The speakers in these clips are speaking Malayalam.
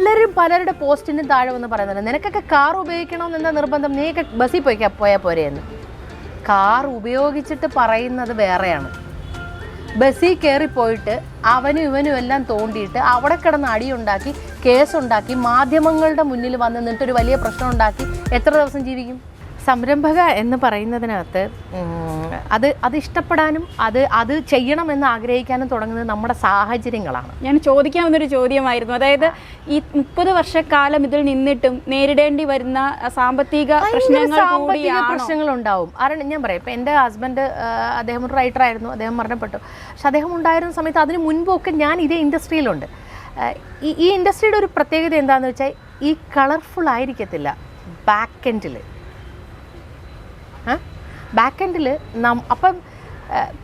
പലരും പലരുടെ പോസ്റ്റിനും താഴെ വന്ന് പറയുന്നുണ്ട്. നിനക്കൊക്കെ കാർ ഉപയോഗിക്കണമെന്ന് നിർബന്ധം? നീയൊക്കെ ബസ്സിൽ പോയി പോയാൽ പോരെയെന്ന് കാർ ഉപയോഗിച്ചിട്ട് പറയുന്നത് വേറെയാണ്. ബസ്സിൽ കയറിപ്പോയിട്ട് അവനും ഇവനും എല്ലാം തോണ്ടിയിട്ട് അവിടെ കിടന്ന് അടിയുണ്ടാക്കി കേസുണ്ടാക്കി മാധ്യമങ്ങളുടെ മുന്നിൽ വന്ന് നിന്നിട്ടൊരു വലിയ പ്രശ്നം ഉണ്ടാക്കി എത്ര ദിവസം ജീവിക്കും? സംരംഭക എന്ന് പറയുന്നതിനകത്ത് അത് അത് ഇഷ്ടപ്പെടാനും അത് അത് ചെയ്യണമെന്ന് ആഗ്രഹിക്കാനും തുടങ്ങുന്നത് നമ്മുടെ സാഹചര്യങ്ങളാണ്. ഞാൻ ചോദിക്കാൻ വന്നൊരു ചോദ്യമായിരുന്നു. അതായത് ഈ മുപ്പത് വർഷക്കാലം ഇതിൽ നിന്നിട്ടും നേരിടേണ്ടി വരുന്ന സാമ്പത്തിക പ്രശ്നങ്ങൾ സാമ്പത്തിക പ്രശ്നങ്ങൾ ഉണ്ടാവും കാരണം ഞാൻ പറയാം ഇപ്പം എന്റെ ഹസ്ബൻഡ് അദ്ദേഹം ഒരു റൈറ്റർ ആയിരുന്നു അദ്ദേഹം മരണപ്പെട്ടു. പക്ഷെ അദ്ദേഹം ഉണ്ടായിരുന്ന സമയത്ത് അതിന് മുൻപൊക്കെ ഞാൻ ഇതേ ഇൻഡസ്ട്രിയിലുണ്ട് ഈ ഈ ഇൻഡസ്ട്രിയുടെ ഒരു പ്രത്യേകത എന്താണെന്ന് വെച്ചാൽ ഈ കളർഫുൾ ആയിരിക്കത്തില്ല. ബാക്ക് എൻഡിൽ ബാക്ക് എൻഡിൽ അപ്പം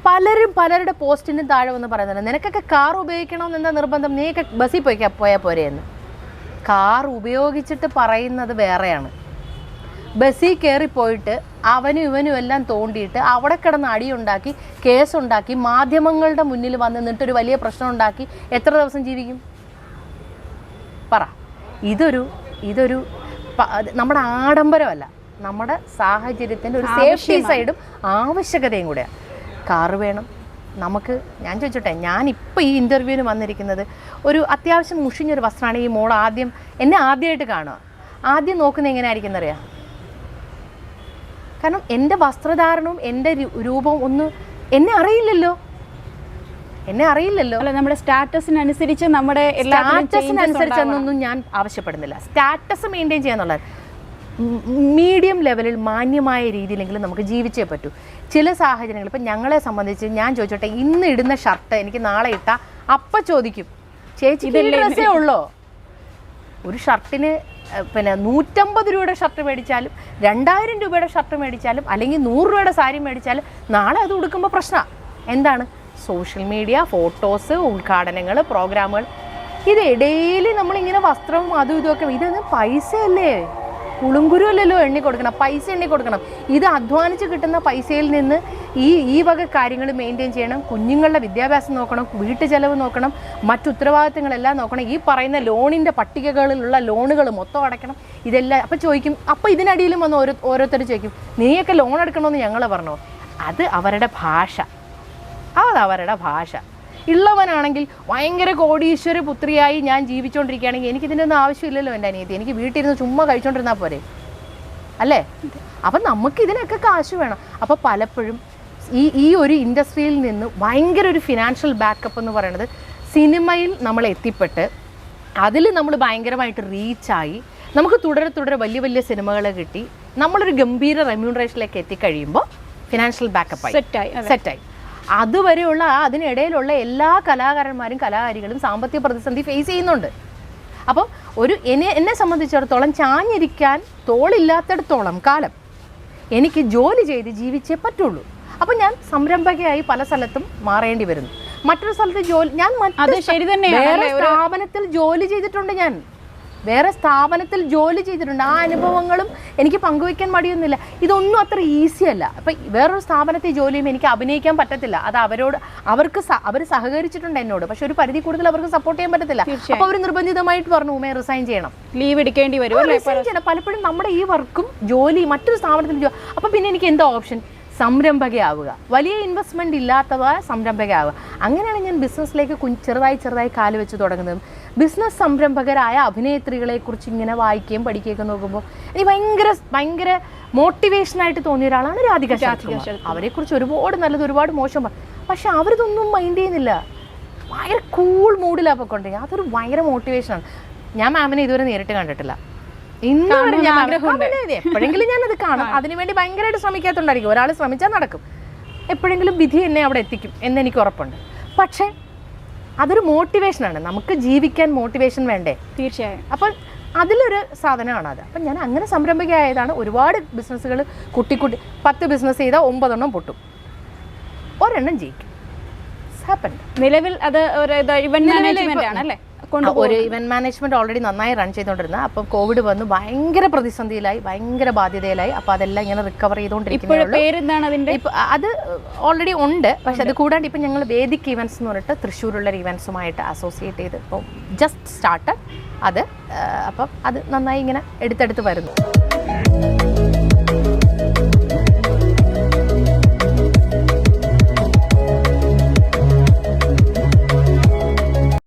പലരും പലരുടെ പോസ്റ്റിന് താഴെ വന്ന് പറയുന്നുണ്ട് നിനക്കൊക്കെ കാർ ഉപയോഗിക്കണമെന്ന് എന്താ നിർബന്ധം? നീയൊക്കെ ബസ്സിൽ പോയി പോയാൽ പോരെയെന്ന് കാർ ഉപയോഗിച്ചിട്ട് പറയുന്നത് വേറെയാണ്. ബസ്സിൽ കയറിപ്പോയിട്ട് അവനും ഇവനും എല്ലാം തോണ്ടിയിട്ട് അവിടെ കിടന്ന് അടിയുണ്ടാക്കി കേസുണ്ടാക്കി മാധ്യമങ്ങളുടെ മുന്നിൽ വന്ന് നിന്നിട്ടൊരു വലിയ പ്രശ്നം ഉണ്ടാക്കി എത്ര ദിവസം ജീവിക്കും? പറ. ഇതൊരു ഇതൊരു നമ്മുടെ ആഡംബരമല്ല. നമ്മുടെ സാഹചര്യത്തിന്റെ ഒരു സേഫ്റ്റി സൈഡും ആവശ്യകതയും കൂടെയാണ് കാറ് വേണം. നമുക്ക് ഞാൻ ചോദിച്ചോട്ടെ ഞാനിപ്പോൾ ഈ ഇന്റർവ്യൂവിന് വന്നിരിക്കുന്നത് ഒരു അത്യാവശ്യം മുഷിഞ്ഞൊരു വസ്ത്രമാണ്. ഈ മോൾ ആദ്യം എന്നെ ആദ്യമായിട്ട് കാണുക. ആദ്യം നോക്കുന്നത് എങ്ങനെയായിരിക്കും എന്നറിയാം? കാരണം എന്റെ വസ്ത്രധാരണവും എന്റെ രൂപവും ഒന്നും എന്നെ അറിയില്ലല്ലോ. എന്നെ അറിയില്ലല്ലോ. അല്ല നമ്മുടെ സ്റ്റാറ്റസിനനുസരിച്ച് നമ്മുടെ സ്റ്റാറ്റസിനനുസരിച്ച് എന്നൊന്നും ഞാൻ ആവശ്യപ്പെടുന്നില്ല. സ്റ്റാറ്റസ് മെയിന്റെയിൻ ചെയ്യാന്നുള്ളത്. മീഡിയം ലെവലിൽ മാന്യമായ രീതിയിലെങ്കിലും നമുക്ക് ജീവിച്ചേ പറ്റൂ. ചില സാഹചര്യങ്ങൾ ഇപ്പം ഞങ്ങളെ സംബന്ധിച്ച് ഞാൻ ചോദിച്ചോട്ടെ ഇന്ന് ഇടുന്ന ഷർട്ട് എനിക്ക് നാളെ ഇട്ടാൽ അപ്പം ചോദിക്കും. ചേച്ചി ഡ്രസ്സേ ഉള്ളോ? ഒരു ഷർട്ടിന് പിന്നെ നൂറ്റമ്പത് രൂപയുടെ ഷർട്ട് മേടിച്ചാലും രണ്ടായിരം രൂപയുടെ ഷർട്ട് മേടിച്ചാലും അല്ലെങ്കിൽ നൂറ് രൂപയുടെ സാരി മേടിച്ചാലും നാളെ അത് ഉടുക്കുമ്പോൾ പ്രശ്നമാണ് എന്താണ്? സോഷ്യൽ മീഡിയ ഫോട്ടോസ് ഉദ്ഘാടനങ്ങൾ പ്രോഗ്രാമുകൾ. ഇത് ഡെയിലി നമ്മളിങ്ങനെ വസ്ത്രവും അതും ഇതുമൊക്കെ ഇതൊന്നും പൈസയല്ലേ? പുളുങ്കുരു അല്ലല്ലോ എണ്ണി കൊടുക്കണം പൈസ എണ്ണി കൊടുക്കണം. ഇത് അധ്വാനിച്ച് കിട്ടുന്ന പൈസയിൽ നിന്ന് ഈ ഈ വക കാര്യങ്ങൾ മെയിന്റെയിൻ ചെയ്യണം കുഞ്ഞുങ്ങളുടെ വിദ്യാഭ്യാസം നോക്കണം വീട്ടു ചെലവ് നോക്കണം മറ്റു ഉത്തരവാദിത്തങ്ങളെല്ലാം നോക്കണം. ഈ പറയുന്ന ലോണിന്റെ പട്ടികകളിലുള്ള ലോണുകൾ മൊത്തം അടയ്ക്കണം. ഇതെല്ലാം അപ്പോൾ ചോദിക്കും അപ്പോൾ ഇതിനടിയിലും വന്ന് ഓരോ ഓരോരുത്തർ ചോദിക്കും നീയൊക്കെ ലോൺ എടുക്കണമെന്ന് ഞങ്ങൾ പറഞ്ഞോ? അത് അവരുടെ ഭാഷ. അത് അവരുടെ ഭാഷ. ഉള്ളവനാണെങ്കിൽ ഭയങ്കര കോടീശ്വര പുത്രിയായി ഞാൻ ജീവിച്ചുകൊണ്ടിരിക്കുകയാണെങ്കിൽ എനിക്കിതിന്റെ ഒന്നും ആവശ്യമില്ലല്ലോ എന്റെ അനിയത്തി. എനിക്ക് വീട്ടിലിരുന്ന് ചുമ്മാ കഴിച്ചുകൊണ്ടിരുന്നാൽ പോരെ? അല്ലേ? അപ്പം നമുക്ക് ഇതിനൊക്കെ കാശ് വേണം. അപ്പോൾ പലപ്പോഴും ഈ ഈ ഒരു ഇൻഡസ്ട്രിയിൽ നിന്ന് ഭയങ്കര ഒരു ഫിനാൻഷ്യൽ ബാക്കപ്പ് എന്ന് പറയുന്നത് സിനിമയിൽ നമ്മൾ എത്തിപ്പെട്ട് അതിൽ നമ്മൾ ഭയങ്കരമായിട്ട് റീച്ചായി നമുക്ക് തുടരെ തുടരെ വലിയ വലിയ സിനിമകൾ കിട്ടി. നമ്മളൊരു ഗംഭീര റെമ്യൂണറേഷനിലേക്ക് എത്തിക്കഴിയുമ്പോൾ ഫിനാൻഷ്യൽ ബാക്കപ്പായി സെറ്റായി. സെറ്റായി അതുവരെയുള്ള ആ അതിനിടയിലുള്ള എല്ലാ കലാകാരന്മാരും കലാകാരികളും സാമ്പത്തിക പ്രതിസന്ധി ഫേസ് ചെയ്യുന്നുണ്ട്. അപ്പം ഒരു എന്നെ എന്നെ സംബന്ധിച്ചിടത്തോളം ചാഞ്ഞിരിക്കാൻ തോളില്ലാത്തിടത്തോളം കാലം എനിക്ക് ജോലി ചെയ്ത് ജീവിച്ചേ പറ്റുള്ളൂ. അപ്പം ഞാൻ സംരംഭകയായി പല സ്ഥലത്തും മാറേണ്ടി വരുന്നു. മറ്റൊരു സ്ഥലത്ത് ജോലി ഞാൻ അത് ശരി തന്നെ വേറെ സ്ഥാപനത്തിൽ ജോലി ചെയ്തിട്ടുണ്ട് ഞാൻ. വേറെ സ്ഥാപനത്തിൽ ജോലി ചെയ്തിട്ടുണ്ട്. ആ അനുഭവങ്ങളും എനിക്ക് പങ്കുവയ്ക്കാൻ മടിയൊന്നുമില്ല. ഇതൊന്നും അത്ര ഈസി അല്ല. അപ്പം വേറൊരു സ്ഥാപനത്തിൽ ജോലിയും എനിക്ക് അഭിനയിക്കാൻ പറ്റത്തില്ല. അത് അവരോട് അവർക്ക് അവർ സഹകരിച്ചിട്ടുണ്ട് എന്നോട്. പക്ഷെ ഒരു പരിധി കൂടുതൽ അവർക്ക് സപ്പോർട്ട് ചെയ്യാൻ പറ്റത്തില്ല. അപ്പോൾ അവർ നിർബന്ധിതമായിട്ട് പറഞ്ഞു ഉമേ റിസൈൻ ചെയ്യണം. ലീവ് എടുക്കേണ്ടി വരും റിസൈൻ ചെയ്യണം. പലപ്പോഴും നമ്മുടെ ഈ വർക്കും ജോലി മറ്റൊരു സ്ഥാപനത്തിൽ ജോ അപ്പം പിന്നെ എനിക്ക് എന്താ ഓപ്ഷൻ സംരംഭകയാവുക. വലിയ ഇൻവെസ്റ്റ്മെന്റ് ഇല്ലാത്തവ സംരംഭകയാവുക. അങ്ങനെയാണ് ഞാൻ ബിസിനസ്സിലേക്ക് കുഞ്ഞ് ചെറുതായി ചെറുതായി കാൽ വെച്ച് തുടങ്ങുന്നത്. ബിസിനസ് സംരംഭകരായ അഭിനേത്രികളെ കുറിച്ച് ഇങ്ങനെ വായിക്കുകയും പഠിക്കുകയൊക്കെ നോക്കുമ്പോൾ എനിക്ക് ഭയങ്കര ഭയങ്കര മോട്ടിവേഷനായിട്ട് തോന്നിയ ഒരാളാണ് രാധിക അവരെക്കുറിച്ച് അവരെ കുറിച്ച് ഒരുപാട് നല്ലത് ഒരുപാട് മോശം പക്ഷെ അവരിതൊന്നും മൈൻഡ് ചെയ്യുന്നില്ല. ഭയങ്കര കൂൾ മൂഡിലാണ് പോയിക്കൊണ്ടിരിക്കുക അതൊരു ഭയങ്കര മോട്ടിവേഷനാണ് ഞാൻ മാമിനെ ഇതുവരെ നേരിട്ട് കണ്ടിട്ടില്ല. ഇന്ന് കാണണമെന്ന് ഞാൻ ആഗ്രഹമുണ്ട്. എപ്പോഴെങ്കിലും ഞാനത് കാണും. അതിനുവേണ്ടി ഭയങ്കരമായിട്ട് ശ്രമിക്കാത്തതുകൊണ്ടായിരിക്കും ഒരാൾ ശ്രമിച്ചാൽ നടക്കും. എപ്പോഴെങ്കിലും വിധി എന്നെ അവിടെ എത്തിക്കും എന്ന് എനിക്ക് ഉറപ്പുണ്ട്. പക്ഷേ അതൊരു മോട്ടിവേഷനാണ് നമുക്ക് ജീവിക്കാൻ മോട്ടിവേഷൻ വേണ്ടേ? തീർച്ചയായും. അപ്പോൾ അതിലൊരു സാധനമാണ് അത്. അപ്പം ഞാൻ അങ്ങനെ സംരംഭകയായതാണ് ഒരുപാട് ബിസിനസ്സുകൾ കുട്ടി കുട്ടി പത്ത് ബിസിനസ് ചെയ്താൽ ഒമ്പതെണ്ണം പൊട്ടും. ഒരെണ്ണം ജയിക്കും. നിലവിൽ അത് ഒരു ഇവന്റ് മാനേജ്മെന്റ് ഇപ്പൊ- ആണ് അല്ലേ കൊണ്ട് ഒരു ഇവന്റ് മാനേജ്മെന്റ് ഓൾറെഡി നന്നായി റൺ ചെയ്തുകൊണ്ടിരുന്നത് അപ്പം കോവിഡ് വന്ന് ഭയങ്കര പ്രതിസന്ധിയിലായി ഭയങ്കര ബാധ്യതയിലായി. അപ്പോൾ അതെല്ലാം ഇങ്ങനെ റിക്കവർ ചെയ്തുകൊണ്ടിരിക്കുന്നേ ഇപ്പോഴും പേരെന്താണ് അതിന്റെ ഇപ്പൊ അത് ഓൾറെഡി ഉണ്ട്. പക്ഷെ അത് കൂടാണ്ട് ഇപ്പം ഞങ്ങൾ വേദിക് ഇവന്റ്സ് എന്ന് പറഞ്ഞിട്ട് തൃശ്ശൂരുള്ള ഇവന്റ്സുമായിട്ട് അസോസിയേറ്റ് ചെയ്ത്. ഇപ്പോൾ ജസ്റ്റ് സ്റ്റാർട്ട് അത് അപ്പം അത് നന്നായി ഇങ്ങനെ എടുത്തെടുത്ത് വരുന്നു.